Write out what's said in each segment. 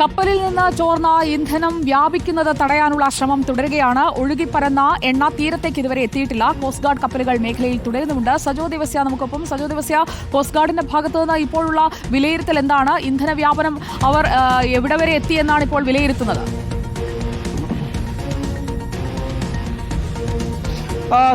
കപ്പലിൽ നിന്ന് ചോർന്ന ഇന്ധനം വ്യാപിക്കുന്നത് തടയാനുള്ള ശ്രമം തുടരുകയാണ്. ഒഴുകിപ്പരന്ന എണ്ണ തീരത്തേക്ക് ഇതുവരെ എത്തിയിട്ടില്ല. കോസ്റ്റ് ഗാർഡ് കപ്പലുകൾ മേഖലയിൽ തുടരുന്നുണ്ട്. സജോ ദിവസ്യ നമുക്കൊപ്പം. സജോ ദിവസ്യ കോസ്റ്റ് ഗാർഡിന്റെ ഭാഗത്തു നിന്ന് ഇപ്പോഴുള്ള വിലയിരുത്തൽ എന്താണ്? ഇന്ധന വ്യാപനം അവർ എവിടെ വരെ എത്തിയെന്നാണ് ഇപ്പോൾ വിലയിരുത്തുന്നത്?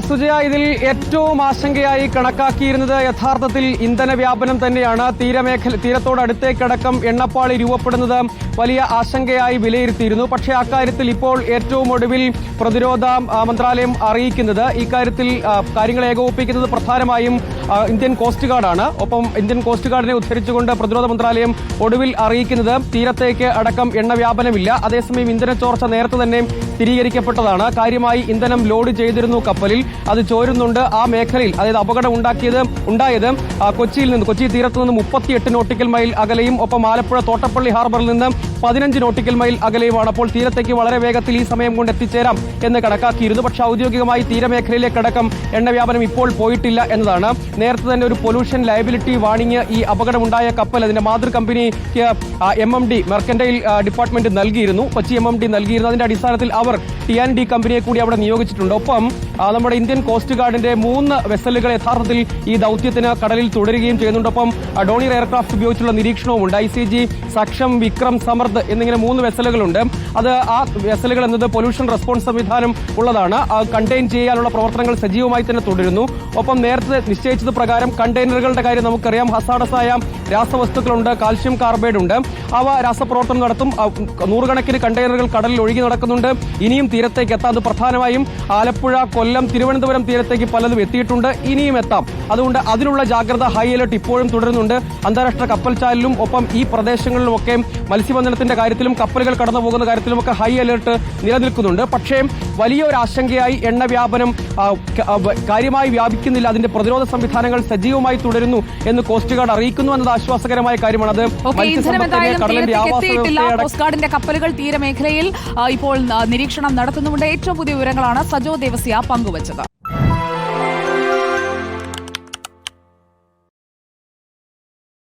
സുജയ ഇതിൽ ഏറ്റവും ആശങ്കയായി കണക്കാക്കിയിരുന്നത് യഥാർത്ഥത്തിൽ ഇന്ധന വ്യാപനം തന്നെയാണ്. തീരമേഖല തീരത്തോടടുത്തേക്കടക്കം എണ്ണപ്പാളി രൂപപ്പെടുന്നത് വലിയ ആശങ്കയായി വിലയിരുത്തിയിരുന്നു. പക്ഷേ അക്കാര്യത്തിൽ ഇപ്പോൾ ഏറ്റവും ഒടുവിൽ പ്രതിരോധ മന്ത്രാലയം അറിയിക്കുന്നത് ഇക്കാര്യത്തിൽ കാര്യങ്ങൾ ഏകോപിപ്പിക്കുന്നത് പ്രധാനമായും ഇന്ത്യൻ കോസ്റ്റ് ഗാർഡാണ്. ഒപ്പം ഇന്ത്യൻ കോസ്റ്റ് ഗാർഡിനെ ഉദ്ധരിച്ചുകൊണ്ട് പ്രതിരോധ മന്ത്രാലയം ഒടുവിൽ അറിയിക്കുന്നത് തീരത്തേക്ക് അടക്കം എണ്ണ വ്യാപനമില്ല. അതേസമയം ഇന്ധന ചോർച്ച നേരത്തെ തന്നെ സ്ഥിരീകരിക്കപ്പെട്ടതാണ്. കാര്യമായി ഇന്ധനം ലോഡ് ചെയ്തിരുന്നു കപ്പലിൽ അത് ചോരുന്നുണ്ട്. ആ മേഖലയിൽ അതായത് അപകടം ഉണ്ടാക്കിയത് ഉണ്ടായത് കൊച്ചിയിൽ നിന്ന് കൊച്ചി തീരത്ത് നിന്ന് മുപ്പത്തിയെട്ട് നോട്ടിക്കൽ മൈൽ അകലെയും ഒപ്പം ആലപ്പുഴ തോട്ടപ്പള്ളി ഹാർബറിൽ നിന്ന് പതിനഞ്ച് നോട്ടിക്കൽ മൈൽ അകലെയുമാണ് അപ്പോൾ തീരത്തേക്ക് വളരെ വേഗത്തിൽ ഈ സമയം കൊണ്ട് എത്തിച്ചേരാം എന്ന് കണക്കാക്കിയിരുന്നു. പക്ഷേ ഔദ്യോഗികമായി തീരമേഖലയിലേക്കടക്കം എണ്ണ വ്യാപനം ഇപ്പോൾ പോയിട്ടില്ല എന്നതാണ്. നേരത്തെ തന്നെ ഒരു പൊല്യൂഷൻ ലയബിലിറ്റി വാണിംഗ് ഈ അപകടമുണ്ടായ കപ്പൽ അതിന്റെ മാതൃ കമ്പനിക്ക് M M D mercantile department നൽകിയിരുന്നു. കൊച്ചി എം എം ഡി നൽകിയിരുന്നു. അതിന്റെ അടിസ്ഥാനത്തിൽ അവർ ടി ആൻഡ് ഡി കമ്പനിയെ കൂടി അവിടെ നിയോഗിച്ചിട്ടുണ്ട്. ഒപ്പം നമ്മുടെ ഇന്ത്യൻ കോസ്റ്റ് ഗാർഡിന്റെ മൂന്ന് വെസലുകൾ യഥാർത്ഥത്തിൽ ഈ ദൗത്യത്തിന് കടലിൽ തുടരുകയും ചെയ്യുന്നുണ്ടൊപ്പം ഡോണിയർ എയർക്രാഫ്റ്റ് ഉപയോഗിച്ചുള്ള നിരീക്ഷണവും ഉണ്ട്. I C G Saksham Vikram Samarth എന്നിങ്ങനെ മൂന്ന് വെസലുകളുണ്ട്. അത് ആ വെസലുകൾ എന്നത് പൊല്യൂഷൻ റെസ്പോൺസ് സംവിധാനം ഉള്ളതാണ്. കണ്ടെയ്ൻ ചെയ്യാനുള്ള പ്രവർത്തനങ്ങൾ സജീവമായി തന്നെ തുടരുന്നു. ഒപ്പം നേരത്തെ നിശ്ചയിച്ചത് പ്രകാരം കണ്ടെയ്നറുകളുടെ കാര്യം നമുക്കറിയാം. ഹസാഡസായ രാസവസ്തുക്കളുണ്ട് കാൽഷ്യം കാർബൈഡ് ഉണ്ട്. അവ രാസപ്രവർത്തനം നടത്തും. നൂറുകണക്കിന് കണ്ടെയ്നറുകൾ കടലിൽ ഒഴുകി നടക്കുന്നുണ്ട്. ഇനിയും തീരത്തേക്ക് എത്താം. അത് പ്രധാനമായും ആലപ്പുഴ കൊല്ലം തിരുവനന്തപുരം തീരത്തേക്ക് പലതും എത്തിയിട്ടുണ്ട്. ഇനിയും എത്താം. അതുകൊണ്ട് അതിനുള്ള ജാഗ്രത ഹൈ അലർട്ട് ഇപ്പോഴും തുടരുന്നുണ്ട്. അന്താരാഷ്ട്ര കപ്പൽച്ചാലിലും ഒപ്പം ഈ പ്രദേശങ്ങളിലുമൊക്കെ മത്സ്യബന്ധനത്തിന്റെ കാര്യത്തിലും കപ്പലുകൾ കടന്നു പോകുന്ന കാര്യത്തിലുമൊക്കെ ഹൈ അലർട്ട് നിലനിൽക്കുന്നുണ്ട്. പക്ഷേ വലിയ ഒരു ആശങ്കയായി എണ്ണ വ്യാപനം കാര്യമായി വ്യാപിക്കുന്നില്ല. അതിന്റെ പ്രതിരോധ സംവിധാനങ്ങൾ സജീവമായി തുടരുന്നു എന്ന് കോസ്റ്റ് ഗാർഡ് അറിയിക്കുന്നു എന്നത് ആശ്വാസകരമായ കാര്യമാണ്. അത് കോസ്റ്റ് ഗാർഡിന്റെ കപ്പലുകൾ തീരമേഖലയിൽ ഇപ്പോൾ നിരീക്ഷണം നടത്തുന്നുണ്ട് ഏറ്റവും പുതിയ വിവരങ്ങളാണ് സജോ ദേവസ്യ പങ്കുവച്ചത്